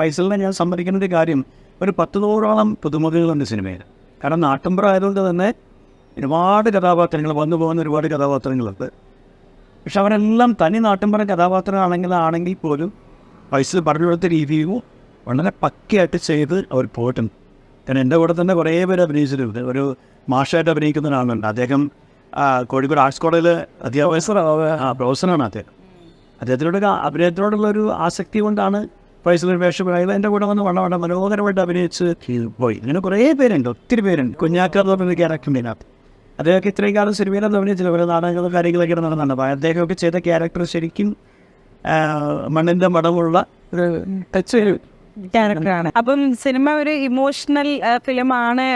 ഫൈസലിനെ ഞാൻ സമ്മതിക്കുന്ന ഒരു കാര്യം ഒരു പത്ത് നൂറോളം പുതുമുഖങ്ങളുണ്ട് സിനിമയിൽ. കാരണം നാട്ടുമ്പുറം ആയതുകൊണ്ട് തന്നെ ഒരുപാട് കഥാപാത്രങ്ങൾ വന്നു പോകുന്ന ഒരുപാട് കഥാപാത്രങ്ങളുണ്ട്. പക്ഷെ അവരെല്ലാം തനി നാട്ടുമ്പുറം കഥാപാത്രമാണെങ്കിൽ ആണെങ്കിൽ പോലും ഫൈസൽ പറഞ്ഞു കൊടുത്ത രീതിയും വളരെ പക്കയായിട്ട് ചെയ്ത് അവർ പോയിട്ടുണ്ട്. കാരണം എന്റെ കൂടെ തന്നെ കുറേ പേര് അഭിനയിച്ചിട്ടുണ്ട്. ഒരു മാഷായിട്ട് അഭിനയിക്കുന്ന ഒരാളുണ്ട്. അദ്ദേഹം കോഴിക്കോട് ആർട്സ് കോളേജിൽ അധ്യാപക പ്രൊഫസറാണ് അദ്ദേഹം. അദ്ദേഹത്തിനോട് അഭിനയത്തിനോടുള്ള ഒരു ആസക്തി കൊണ്ടാണ് ഫൈസൽ ഒരു വേഷമായത് എന്റെ കൂടെ വന്ന് വളരെ വളരെ മനോഹരമായിട്ട് അഭിനയിച്ച് പോയി. ഇങ്ങനെ കുറേ പേരുണ്ട് ഒത്തിരി പേരുണ്ട്. കുഞ്ഞാക്കാർ എന്ന് ക്യാരക്ടറിനകത്ത് അദ്ദേഹമൊക്കെ ഇത്രയും കാലം സിനിമയിലൊന്നും അഭിനയിച്ചില്ല. ഓരോ നാടകങ്ങളും കാര്യങ്ങളൊക്കെ നടന്നുണ്ട് അപ്പോൾ അദ്ദേഹമൊക്കെ ചെയ്ത ക്യാരക്ടർ ശരിക്കും മണ്ണിന്റെ മടമുള്ള ഒരു ടച്ച് ഒരു ക്യാരക്ടറാണ്. അപ്പം സിനിമ ഒരു ഇമോഷണൽ ഫിലിമാണ്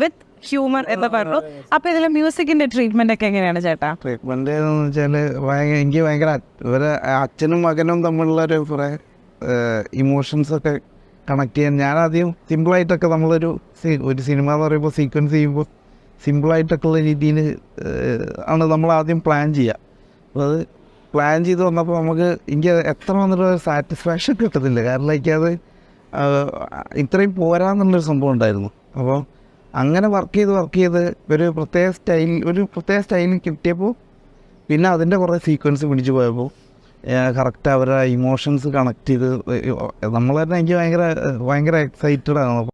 വിത്ത് ഹ്യൂമർ എന്ന് പറഞ്ഞു. അപ്പൊ ഇതിലെ മ്യൂസിക്കിന്റെ ട്രീറ്റ്മെന്റ് ഒക്കെ എങ്ങനെയാണ് ചേട്ടാ? ട്രീറ്റ്മെന്റ് എനിക്ക് ഭയങ്കര ഇവരെ അച്ഛനും മകനും തമ്മിലുള്ള ഒരു കുറേ ഇമോഷൻസ് ഒക്കെ കണക്ട് ചെയ്യാൻ. ഞാൻ ആദ്യം സിമ്പിളായിട്ടൊക്കെ നമ്മളൊരു ഒരു സിനിമ എന്ന് പറയുമ്പോൾ സീക്വൻസ് ചെയ്യുമ്പോൾ സിമ്പിളായിട്ടൊക്കെ ഉള്ള രീതിയിൽ ആണ് നമ്മൾ ആദ്യം പ്ലാൻ ചെയ്യുക അപ്പോൾ അത് പ്ലാൻ ചെയ്ത് വന്നപ്പോൾ നമുക്ക് എനിക്ക് എത്ര വന്നിട്ട് സാറ്റിസ്ഫാക്ഷൻ കിട്ടത്തില്ല. കാരണം എനിക്കത് ഇത്രയും പോരാന്നുള്ളൊരു സംഭവം ഉണ്ടായിരുന്നു. അപ്പോൾ അങ്ങനെ വർക്ക് ചെയ്ത് വർക്ക് ചെയ്ത് ഒരു പ്രത്യേക സ്റ്റൈൽ ഒരു പ്രത്യേക സ്റ്റൈലിൽ കിട്ടിയപ്പോൾ പിന്നെ അതിന്റെ കുറേ സീക്വൻസ് പിടിച്ചു പോയപ്പോൾ കറക്റ്റ് അവരുടെ ഇമോഷൻസ് കണക്ട് ചെയ്ത് നമ്മൾ തന്നെ എനിക്ക് ഭയങ്കര ഭയങ്കര എക്സൈറ്റഡ് ആണ്.